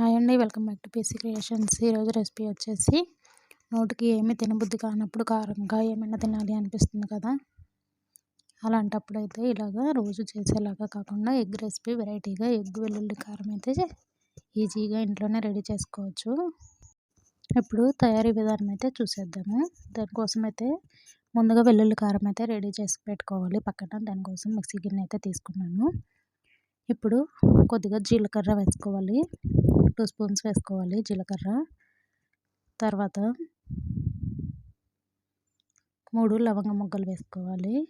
Hi అండి. Welcome back to PC creations. ఈరోజు recipe వచ్చేసి నోటికి ఏమి తినబుద్ధి కానప్పుడు కారంగా ఏమైనా తినాలి అనిపిస్తుంది కదా? అలాంటప్పుడు అయితే ఇలాగా రోజు చేసేలాగా కాకుండా ఎగ్ రెసిపీ వెరైటీగా ఎగ్ వెల్లుల్లి కారం అయితే ఈజీగా ఇంట్లోనే రెడీ చేసుకోవచ్చు. ఇప్పుడు తయారీ విధానం అయితే చూసేద్దాము. దానికోసం అయితే ముందుగా వెల్లుల్లి కారం అయితే రెడీ చేసి పెట్టుకోవాలి. పక్కన దానికోసం మిక్సీ గిన్నె అయితే తీసుకున్నాను. ఇప్పుడు కొద్దిగా జీలకర్ర వేసుకోవాలి. టూ స్పూన్స్ వేసుకోవాలి జీలకర్ర. తర్వాత మూడు లవంగ ముగ్గలు వేసుకోవాలి.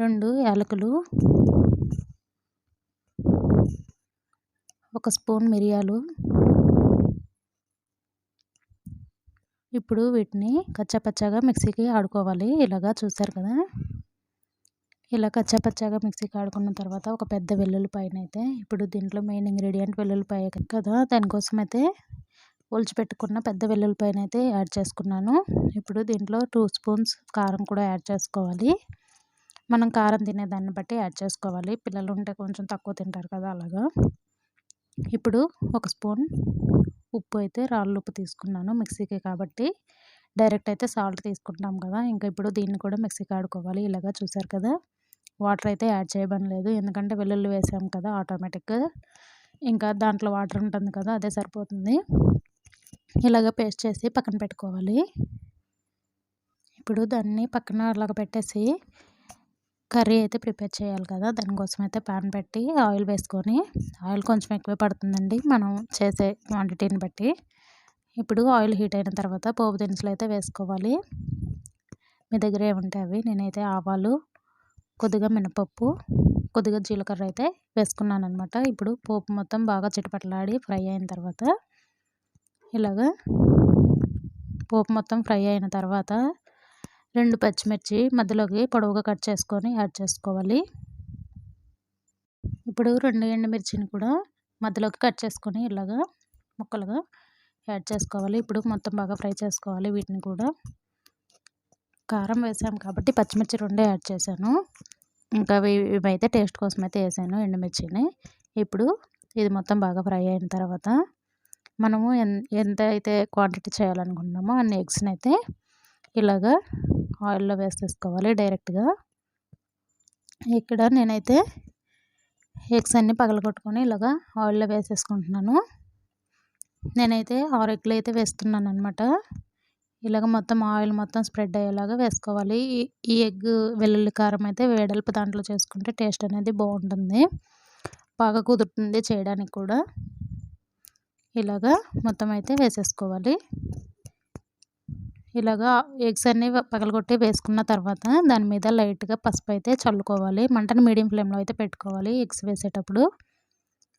రెండు యాలకులు. ఒక స్పూన్ మిరియాలు. ఇప్పుడు వీటిని కచ్చపచ్చగా మిక్సీకి ఆడుకోవాలి. ఇలాగా చూసారు కదా? ఇలా కచ్చాపచ్చాగా మిక్సీ కాడుకున్న తర్వాత ఒక పెద్ద వెల్లుల్లిపాయన అయితే ఇప్పుడు దీంట్లో మెయిన్ ఇంగ్రీడియంట్ వెల్లుల్లిపాయ కదా దానికోసం అయితే పెట్టుకున్న పెద్ద వెల్లుల్లిపాయన అయితే యాడ్ చేసుకున్నాను. ఇప్పుడు దీంట్లో టూ స్పూన్స్ కారం కూడా యాడ్ చేసుకోవాలి. మనం కారం తినేదాన్ని బట్టి యాడ్ చేసుకోవాలి. పిల్లలు ఉంటే కొంచెం తక్కువ తింటారు కదా అలాగా. ఇప్పుడు ఒక స్పూన్ ఉప్పు అయితే రాళ్ళు ఉప్పు తీసుకున్నాను మిక్సీకి కాబట్టి. డైరెక్ట్ అయితే సాల్ట్ తీసుకుంటాం కదా ఇంకా ఇప్పుడు దీన్ని కూడా మిక్సీకి ఆడుకోవాలి ఇలాగా చూసారు కదా. వాటర్ అయితే యాడ్ చేయబని లేదు ఎందుకంటే వెల్లుల్లి వేసాం కదా ఆటోమేటిక్గా ఇంకా దాంట్లో వాటర్ ఉంటుంది కదా అదే సరిపోతుంది. ఇలాగ పేస్ట్ చేసి పక్కన పెట్టుకోవాలి. ఇప్పుడు దాన్ని పక్కన అలాగ పెట్టేసి కర్రీ అయితే ప్రిపేర్ చేయాలి కదా దానికోసం అయితే ప్యాన్ పెట్టి ఆయిల్ వేసుకొని ఆయిల్ కొంచెం ఎక్కువ పడుతుందండి మనం చేసే క్వాంటిటీని బట్టి. ఇప్పుడు ఆయిల్ హీట్ అయిన తర్వాత పోపు దినుసులు అయితే వేసుకోవాలి. మీ దగ్గర ఏముంటాయి అవి? నేనైతే ఆవాలు కొద్దిగా మినపప్పు కొద్దిగా జీలకర్ర అయితే వేసుకున్నాను అనమాట ఇప్పుడు పోపు మొత్తం బాగా చిటపటలాడి ఫ్రై అయిన తర్వాత ఇలాగా పోపు మొత్తం ఫ్రై అయిన తర్వాత రెండు పచ్చిమిర్చి మధ్యలోకి పొడవుగా కట్ చేసుకొని యాడ్ చేసుకోవాలి. ఇప్పుడు రెండు ఎండుమిర్చిని కూడా మధ్యలోకి కట్ చేసుకొని ఇలాగా ముక్కలుగా యాడ్ చేసుకోవాలి. ఇప్పుడు మొత్తం బాగా ఫ్రై చేసుకోవాలి వీటిని కూడా. కారం వేసాం కాబట్టి పచ్చిమిర్చి రెండే యాడ్ చేశాను. ఇంకా ఇవైతే టేస్ట్ కోసం అయితే వేసాను ఎండుమిర్చిని. ఇప్పుడు ఇది మొత్తం బాగా ఫ్రై అయిన తర్వాత మనము ఎంత అయితే క్వాంటిటీ చేయాలనుకుంటున్నామో అన్ని ఎగ్స్ని అయితే ఇలాగా ఆయిల్లో వేసేసుకోవాలి డైరెక్ట్గా. ఇక్కడ నేనైతే ఎగ్స్ అన్నీ పగలగొట్టుకొని ఇలాగా ఆయిల్లో వేసేసుకుంటున్నాను. నేనైతే ఆరు ఎగ్లు అయితే వేస్తున్నాను అనమాట ఇలాగ మొత్తం ఆయిల్ మొత్తం స్ప్రెడ్ అయ్యేలాగా వేసుకోవాలి. ఈ ఎగ్ వెల్లుల్లి కారం అయితే వేడల్పు దాంట్లో చేసుకుంటే టేస్ట్ అనేది బాగుంటుంది. బాగా కుదురుతుంది చేయడానికి కూడా. ఇలాగా మొత్తం అయితే వేసేసుకోవాలి. ఇలాగా ఎగ్స్ అన్నీ పగలగొట్టి వేసుకున్న తర్వాత దాని మీద లైట్గా పసుపు అయితే చల్లుకోవాలి. మంటను మీడియం ఫ్లేమ్లో అయితే పెట్టుకోవాలి ఎగ్స్ వేసేటప్పుడు.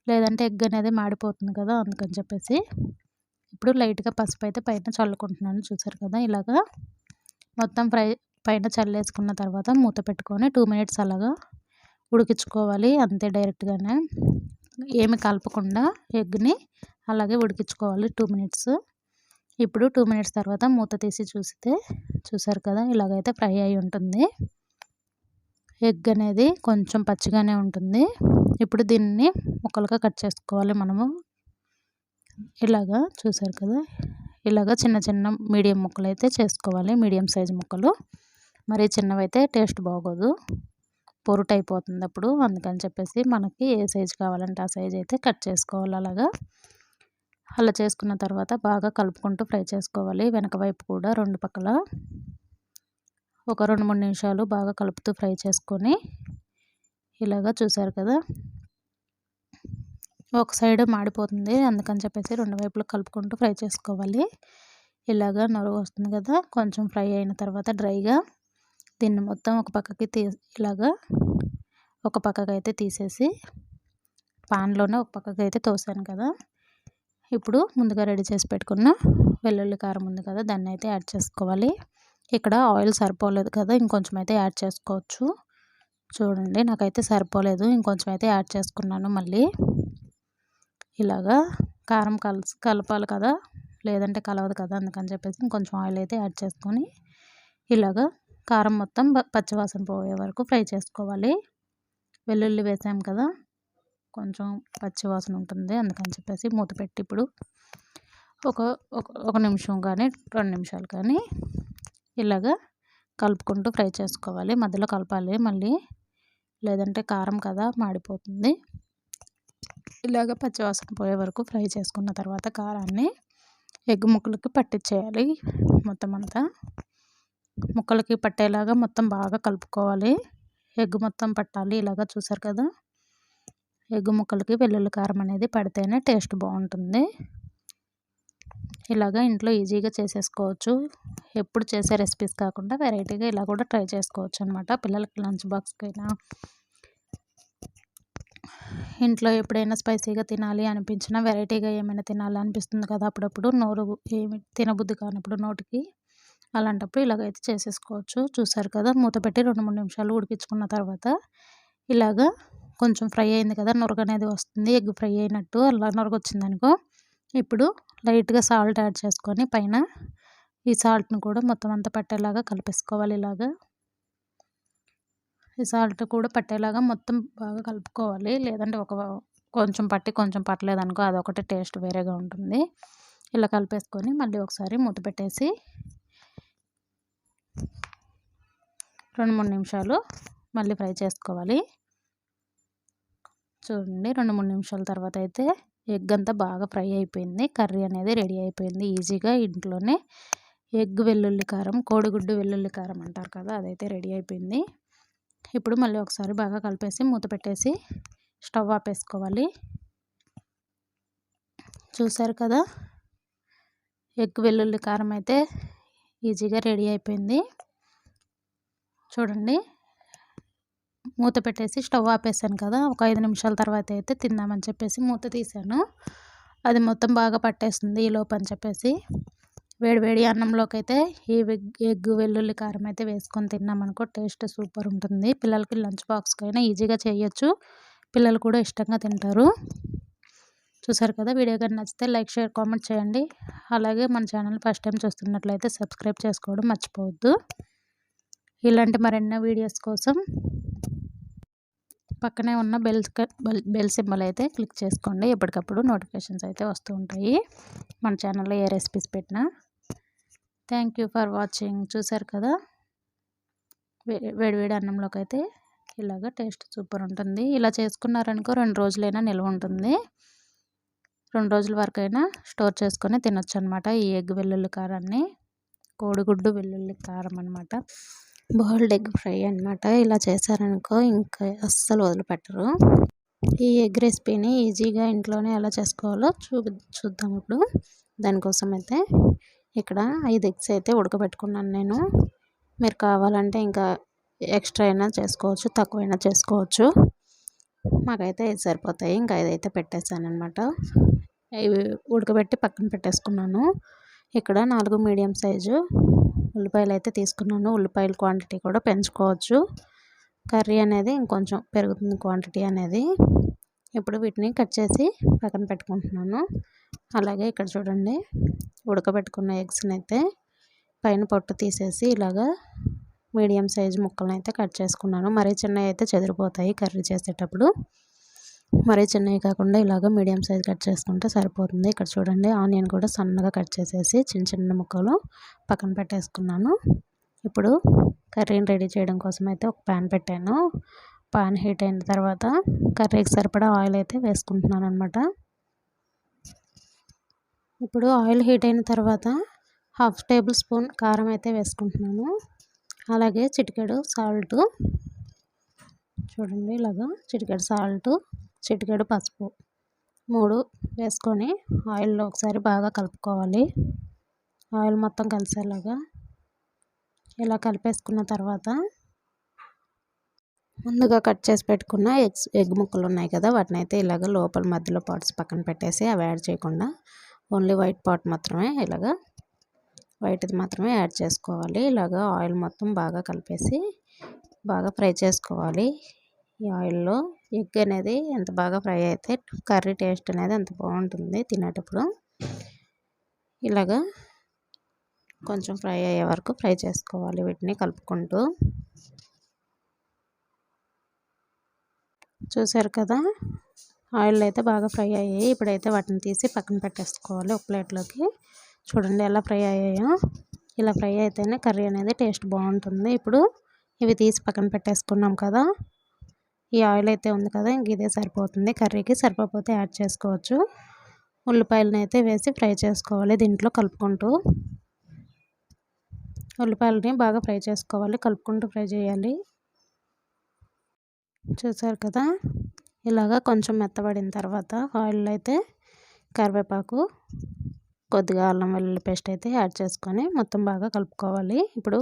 లేదంటే ఎగ్ అనేది మాడిపోతుంది కదా అందుకని చెప్పేసి. ఇప్పుడు లైట్గా పసుపు అయితే పైన చల్లుకుంటున్నాను. చూసారు కదా! ఇలాగా మొత్తం ఫ్రై పైన చల్లేసుకున్న తర్వాత మూత పెట్టుకొని టూ మినిట్స్ అలాగా ఉడికించుకోవాలి. అంతే డైరెక్ట్గానే. ఏమి కలపకుండా ఎగ్ని అలాగే ఉడికించుకోవాలి టూ మినిట్స్. ఇప్పుడు టూ మినిట్స్ తర్వాత మూత తీసి చూస్తే చూసారు కదా! ఇలాగైతే ఫ్రై అయి ఉంటుంది. ఎగ్ అనేది కొంచెం పచ్చిగానే ఉంటుంది. ఇప్పుడు దీన్ని ముక్కలుగా కట్ చేసుకోవాలి మనము. ఇలాగా చూసారు కదా? ఇలాగా చిన్న చిన్న మీడియం ముక్కలు అయితే చేసుకోవాలి. మీడియం సైజు ముక్కలు. మరి చిన్నవైతే టేస్ట్ బాగోదు. పొరుటు అయిపోతుంది అప్పుడు. అందుకని చెప్పేసి మనకి ఏ సైజు కావాలంటే ఆ సైజు అయితే కట్ చేసుకోవాలి అలాగా. అలా చేసుకున్న తర్వాత బాగా కలుపుకుంటూ ఫ్రై చేసుకోవాలి. వెనక వైపు కూడా రెండు పక్కల. ఒక రెండు మూడు నిమిషాలు బాగా కలుపుతూ ఫ్రై చేసుకొని ఇలాగా చూసారు కదా? ఒక సైడ్ మాడిపోతుంది. అందుకని చెప్పేసి రెండు వైపులు కలుపుకుంటూ ఫ్రై చేసుకోవాలి. ఇలాగా నొరగ వస్తుంది కదా కొంచెం ఫ్రై అయిన తర్వాత డ్రైగా దీన్ని మొత్తం ఒక పక్కకి తీ ఇలాగా ఒక పక్కకి అయితే తీసేసి పాన్లోనే ఒక పక్కకి అయితే తోసాను కదా. ఇప్పుడు ముందుగా రెడీ చేసి పెట్టుకున్న వెల్లుల్లి కారం ఉంది కదా దాన్ని అయితే యాడ్ చేసుకోవాలి. ఇక్కడ ఆయిల్ సరిపోలేదు కదా ఇంకొంచెం అయితే యాడ్ చేసుకోవచ్చు. చూడండి నాకైతే సరిపోలేదు ఇంకొంచెం అయితే యాడ్ చేసుకున్నాను మళ్ళీ. ఇలాగా కారం కలిసి కలపాలి కదా లేదంటే కలవదు కదా అందుకని చెప్పేసి ఇంకొంచెం ఆయిల్ అయితే యాడ్ చేసుకొని ఇలాగా కారం మొత్తం పచ్చివాసన పోయే వరకు ఫ్రై చేసుకోవాలి. వెల్లుల్లి వేసాం కదా కొంచెం పచ్చివాసన ఉంటుంది అందుకని చెప్పేసి మూత పెట్టి ఇప్పుడు ఒక ఒక నిమిషం కానీ రెండు నిమిషాలు కానీ ఇలాగా కలుపుకుంటూ ఫ్రై చేసుకోవాలి. మధ్యలో కలపాలి మళ్ళీ లేదంటే కారం కదా మాడిపోతుంది. ఇలాగ పచ్చివాసన పోయే వరకు ఫ్రై చేసుకున్న తర్వాత కారాన్ని ఎగ్ ముక్కలకి పట్టించేయాలి మొత్తం అంతా. ముక్కలకి పట్టేలాగా మొత్తం బాగా కలుపుకోవాలి. ఎగ్ మొత్తం పట్టాలి ఇలాగ చూసారు కదా. ఎగ్ ముక్కలకి వెల్లుల్లి కారం అనేది పడితేనే టేస్ట్ బాగుంటుంది. ఇలాగ ఇంట్లో ఈజీగా చేసేసుకోవచ్చు. ఎప్పుడు చేసే రెసిపీస్ కాకుండా వెరైటీగా ఇలా కూడా ట్రై చేసుకోవచ్చు అనమాట పిల్లలకి లంచ్ బాక్స్కి అయినా ఇంట్లో ఎప్పుడైనా స్పైసీగా తినాలి అనిపించినా వెరైటీగా ఏమైనా తినాలి అనిపిస్తుంది కదా అప్పుడప్పుడు నోరు ఏమి తినబుద్ధి కానప్పుడు నోటికి అలాంటప్పుడు ఇలాగైతే చేసేసుకోవచ్చు. చూసారు కదా మూత పెట్టి రెండు మూడు నిమిషాలు ఉడికించుకున్న తర్వాత ఇలాగా కొంచెం ఫ్రై అయింది కదా నొరగ అనేది వస్తుంది ఎగ్ ఫ్రై అయినట్టు అలా నొరగ వచ్చిందనుకో ఇప్పుడు లైట్గా సాల్ట్ యాడ్ చేసుకొని పైన ఈ సాల్ట్ని కూడా మొత్తం అంతా పట్టేలాగా కలిపేసుకోవాలి ఇలాగా. సాల్ట్ కూడా పట్టేలాగా మొత్తం బాగా కలుపుకోవాలి. లేదంటే ఒక కొంచెం పట్టి కొంచెం పట్టలేదు అనుకో అదొకటి టేస్ట్ వేరేగా ఉంటుంది. ఇలా కలిపేసుకొని మళ్ళీ ఒకసారి మూత పెట్టేసి రెండు మూడు నిమిషాలు మళ్ళీ ఫ్రై చేసుకోవాలి. చూడండి రెండు మూడు నిమిషాల తర్వాత అయితే ఎగ్ అంతా బాగా ఫ్రై అయిపోయింది. కర్రీ అనేది రెడీ అయిపోయింది. ఈజీగా ఇంట్లోనే ఎగ్ వెల్లుల్లి కారం కోడిగుడ్డు వెల్లుల్లి కారం అంటారు కదా అదైతే రెడీ అయిపోయింది. ఇప్పుడు మళ్ళీ ఒకసారి బాగా కలిపేసి మూత పెట్టేసి స్టవ్ ఆపేసుకోవాలి. చూసారు కదా? ఎగ్ వెల్లుల్లి కారం అయితే ఈజీగా రెడీ అయిపోయింది. చూడండి. మూత పెట్టేసి స్టవ్ ఆపేసాను కదా? ఒక ఐదు నిమిషాల తర్వాత అయితే తిందామని చెప్పేసి మూత తీసాను. అది మొత్తం బాగా పట్టేస్తుంది ఈ లోపు అని చెప్పేసి. వేడివేడి అన్నంలోకి అయితే ఈ ఎగ్ వెల్లుల్లి కారం అయితే వేసుకొని తిన్నామనుకో టేస్ట్ సూపర్ ఉంటుంది. పిల్లలకి లంచ్ బాక్స్కి అయినా ఈజీగా చేయొచ్చు. పిల్లలు కూడా ఇష్టంగా తింటారు. చూసారు కదా వీడియో కానీ నచ్చితే లైక్ షేర్ కామెంట్ చేయండి. అలాగే మన ఛానల్ ఫస్ట్ టైం చూస్తున్నట్లయితే సబ్స్క్రైబ్ చేసుకోవడం మర్చిపోవద్దు. ఇలాంటి మరెన్నో వీడియోస్ కోసం పక్కనే ఉన్న బెల్ బెల్ సింబల్ అయితే క్లిక్ చేసుకోండి. ఎప్పటికప్పుడు నోటిఫికేషన్స్ అయితే వస్తూ ఉంటాయి. మన ఛానల్లో ఏ రెసిపీస్ పెట్టినా థ్యాంక్ యూ ఫర్ వాచింగ్. చూసారు కదా? వేడివేడి అన్నంలోకి అయితే ఇలాగ టేస్ట్ సూపర్ ఉంటుంది. ఇలా చేసుకున్నారనుకో రెండు రోజులైనా నిల్వ ఉంటుంది. రెండు రోజుల వరకు అయినా స్టోర్ చేసుకొని తినొచ్చు అనమాట ఈ ఎగ్ వెల్లుల్లి కారాన్ని. కోడిగుడ్డు వెల్లుల్లి కారం అనమాట బాయిల్డ్ ఎగ్ ఫ్రై అనమాట ఇలా చేశారనుకో ఇంకా అస్సలు వదిలిపెట్టరు. ఈ ఎగ్ రెసిపీని ఈజీగా ఇంట్లోనే ఎలా చేసుకోవాలో చూ చూద్దాం ఇప్పుడు. దానికోసం అయితే ఇక్కడ ఐదు ఎగ్స్ అయితే ఉడకబెట్టుకున్నాను నేను. మీరు కావాలంటే ఇంకా ఎక్స్ట్రా అయినా చేసుకోవచ్చు తక్కువైనా చేసుకోవచ్చు. మాకైతే ఇది సరిపోతాయి. ఇంకా ఇదైతే పెట్టేశాను అనమాట ఇవి ఉడకబెట్టి పక్కన పెట్టేసుకున్నాను. ఇక్కడ నాలుగు మీడియం సైజు ఉల్లిపాయలు అయితే తీసుకున్నాను. ఉల్లిపాయల క్వాంటిటీ కూడా పెంచుకోవచ్చు. కర్రీ అనేది ఇంకొంచెం పెరుగుతుంది క్వాంటిటీ అనేది. ఇప్పుడు వీటిని కట్ చేసి పక్కన పెట్టుకుంటున్నాను. అలాగే ఇక్కడ చూడండి ఉడకబెట్టుకున్న ఎగ్స్ని అయితే పైన పొట్టు తీసేసి ఇలాగా మీడియం సైజు ముక్కలను అయితే కట్ చేసుకున్నాను. మరీ చిన్నవి అయితే చెదిరిపోతాయి కర్రీ చేసేటప్పుడు. మరీ చిన్నవి కాకుండా ఇలాగ మీడియం సైజ్ కట్ చేసుకుంటే సరిపోతుంది. ఇక్కడ చూడండి ఆనియన్ కూడా సన్నగా కట్ చేసేసి చిన్న చిన్న ముక్కలు పక్కన పెట్టేసుకున్నాను. ఇప్పుడు కర్రీని రెడీ చేయడం కోసం అయితే ఒక ప్యాన్ పెట్టాను. పాన్ హీట్ అయిన తర్వాత కర్రీకి సరిపడా ఆయిల్ అయితే వేసుకుంటున్నాను అనమాట ఇప్పుడు ఆయిల్ హీట్ అయిన తర్వాత హాఫ్ టేబుల్ స్పూన్ కారం అయితే వేసుకుంటున్నాను. అలాగే చిటికెడు సాల్ట్. చూడండి ఇలాగా చిటికెడు సాల్ట్ చిటికెడు పసుపు మూడు వేసుకొని ఆయిల్లో ఒకసారి బాగా కలుపుకోవాలి. ఆయిల్ మొత్తం కలిసేలాగా ఇలా కలిపేసుకున్న తర్వాత ముందుగా కట్ చేసి పెట్టుకున్న ఎగ్స్ ఎగ్ ముక్కలు ఉన్నాయి కదా వాటిని అయితే ఇలాగ లోపల మధ్యలో పార్ట్స్ పక్కన పెట్టేసి అవి యాడ్ చేయకుండా ఓన్లీ వైట్ పార్ట్ మాత్రమే ఇలాగ వైట్ది మాత్రమే యాడ్ చేసుకోవాలి. ఇలాగ ఆయిల్ మొత్తం బాగా కలిపేసి బాగా ఫ్రై చేసుకోవాలి. ఈ ఆయిల్లో ఎగ్ అనేది ఎంత బాగా ఫ్రై అయితే కర్రీ టేస్ట్ అనేది ఎంత బాగుంటుంది తినేటప్పుడు ఇలాగా కొంచెం ఫ్రై అయ్యే వరకు ఫ్రై చేసుకోవాలి వీటిని కలుపుకుంటూ. చూసారు కదా? ఆయిల్ అయితే బాగా ఫ్రై అయ్యాయి. ఇప్పుడైతే వాటిని తీసి పక్కన పెట్టేసుకోవాలి ఒక ప్లేట్లోకి. చూడండి ఎలా ఫ్రై అయ్యాయో. ఇలా ఫ్రై అయితేనే కర్రీ అనేది టేస్ట్ బాగుంటుంది. ఇప్పుడు ఇవి తీసి పక్కన పెట్టేసుకున్నాం కదా. ఈ ఆయిల్ అయితే ఉంది కదా ఇంక ఇదే సరిపోతుంది. కర్రీకి సరిపోతే యాడ్ చేసుకోవచ్చు. ఉల్లిపాయలను అయితే వేసి ఫ్రై చేసుకోవాలి దీంట్లో కలుపుకుంటూ. ఉల్లిపాయలని బాగా ఫ్రై చేసుకోవాలి కలుపుకుంటూ ఫ్రై చేయాలి. చూసారు కదా? ఇలాగా కొంచెం మెత్తబడిన తర్వాత ఆయిల్ అయితే కరివేపాకు కొద్దిగా అల్లం వెల్లుల్లి పేస్ట్ అయితే యాడ్ చేసుకొని మొత్తం బాగా కలుపుకోవాలి. ఇప్పుడు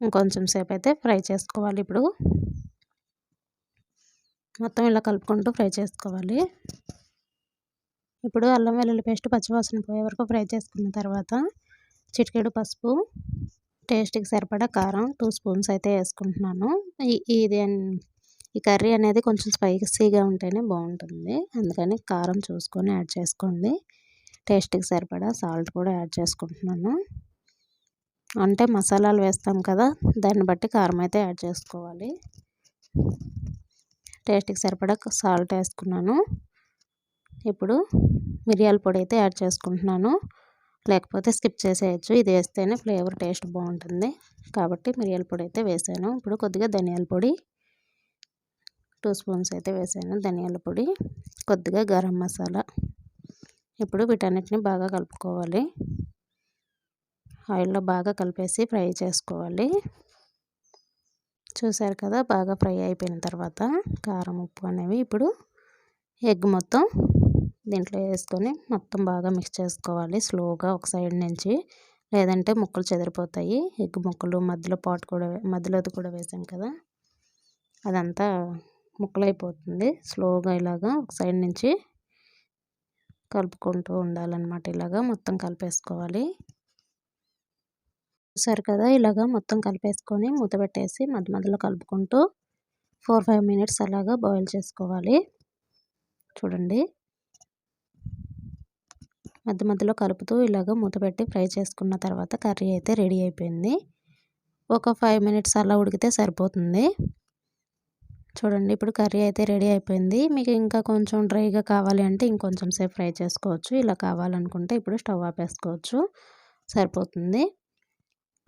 ఇంకొంచెం సేపు అయితే ఫ్రై చేసుకోవాలి ఇప్పుడు. మొత్తం ఇలా కలుపుకుంటూ ఫ్రై చేసుకోవాలి. ఇప్పుడు అల్లం వెల్లుల్లి పేస్ట్ పచ్చివాసన పోయే వరకు ఫ్రై చేసుకున్న తర్వాత చిటికెడు పసుపు టేస్ట్కి సరిపడా కారం టూ స్పూన్స్ అయితే వేసుకుంటున్నాను. ఇది ఈ కర్రీ అనేది కొంచెం స్పైసీగా ఉంటేనే బాగుంటుంది. అందుకని కారం చూసుకొని యాడ్ చేసుకోండి. టేస్ట్కి సరిపడా సాల్ట్ కూడా యాడ్ చేసుకుంటున్నాను. అంటే మసాలాలు వేస్తాం కదా దాన్ని బట్టి కారం అయితే యాడ్ చేసుకోవాలి. టేస్ట్కి సరిపడా సాల్ట్ వేసుకున్నాను. ఇప్పుడు మిరియాల పొడి అయితే యాడ్ చేసుకుంటున్నాను. లేకపోతే స్కిప్ చేసేయచ్చు. ఇది వేస్తేనే ఫ్లేవర్ టేస్ట్ బాగుంటుంది. కాబట్టి మిరియాల పొడి అయితే వేసాను. ఇప్పుడు కొద్దిగా ధనియాల పొడి టూ స్పూన్స్ అయితే వేసాను. ధనియాల పొడి కొద్దిగా గరం మసాలా. ఇప్పుడు వీటన్నిటిని బాగా కలుపుకోవాలి. ఆయిల్లో బాగా కలిపేసి ఫ్రై చేసుకోవాలి. చూసారు కదా బాగా ఫ్రై అయిపోయిన తర్వాత కారం ఉప్పు అనేవి ఇప్పుడు ఎగ్ మొత్తం దీంట్లో వేసుకొని మొత్తం బాగా మిక్స్ చేసుకోవాలి. స్లోగా ఒక సైడ్ నుంచి లేదంటే ముక్కలు చెదిరిపోతాయి. ఎగ్ ముక్కలు మధ్యలో పాట్ కూడా మధ్యలోది కూడా వేసాం కదా అదంతా ముక్కలైపోతుంది. స్లోగా ఇలాగా ఒక సైడ్ నుంచి కలుపుకుంటూ ఉండాలన్నమాట ఇలాగా మొత్తం కలిపేసుకోవాలి. చూసారు కదా ఇలాగా మొత్తం కలిపేసుకొని మూత పెట్టేసి మధ్య మధ్యలో కలుపుకుంటూ ఫోర్ ఫైవ్ మినిట్స్ అలాగా బాయిల్ చేసుకోవాలి. చూడండి. మధ్య మధ్యలో కలుపుతూ ఇలాగ మూత పెట్టి ఫ్రై చేసుకున్న తర్వాత కర్రీ అయితే రెడీ అయిపోయింది. ఒక ఫైవ్ మినిట్స్ అలా ఉడికితే సరిపోతుంది. చూడండి ఇప్పుడు కర్రీ అయితే రెడీ అయిపోయింది. మీకు ఇంకా కొంచెం డ్రైగా కావాలి అంటే ఇంకొంచెం సేపు ఫ్రై చేసుకోవచ్చు. ఇలా కావాలనుకుంటే ఇప్పుడు స్టవ్ ఆపేసుకోవచ్చు. సరిపోతుంది.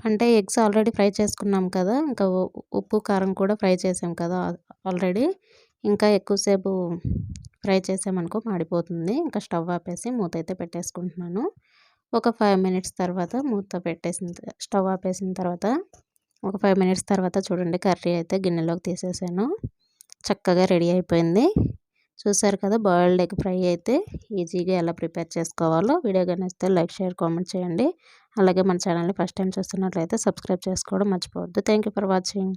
అంటే ఎగ్స్ ఆల్రెడీ ఫ్రై చేసుకున్నాం కదా ఇంకా ఉప్పు కారం కూడా ఫ్రై చేసాం కదా ఆల్రెడీ. ఇంకా ఎక్కువసేపు ఫ్రై చేసామనుకో మాడిపోతుంది. ఇంకా స్టవ్ ఆపేసి మూత అయితే పెట్టేసుకుంటున్నాను. ఒక ఫైవ్ మినిట్స్ తర్వాత మూత పెట్టేసిన స్టవ్ ఆపేసిన తర్వాత ఒక ఫైవ్ మినిట్స్ తర్వాత చూడండి కర్రీ అయితే గిన్నెలోకి తీసేసాను. చక్కగా రెడీ అయిపోయింది. చూసారు కదా బాయిల్డ్ ఎగ్ ఫ్రై అయితే ఈజీగా ఎలా ప్రిపేర్ చేసుకోవాలో. వీడియో కనిస్తే లైక్ షేర్ కామెంట్ చేయండి. అలాగే మన ఛానల్ని ఫస్ట్ టైం చూస్తున్నట్లయితే సబ్స్క్రైబ్ చేసుకోవడం మర్చిపోవద్దు. Thank for watching.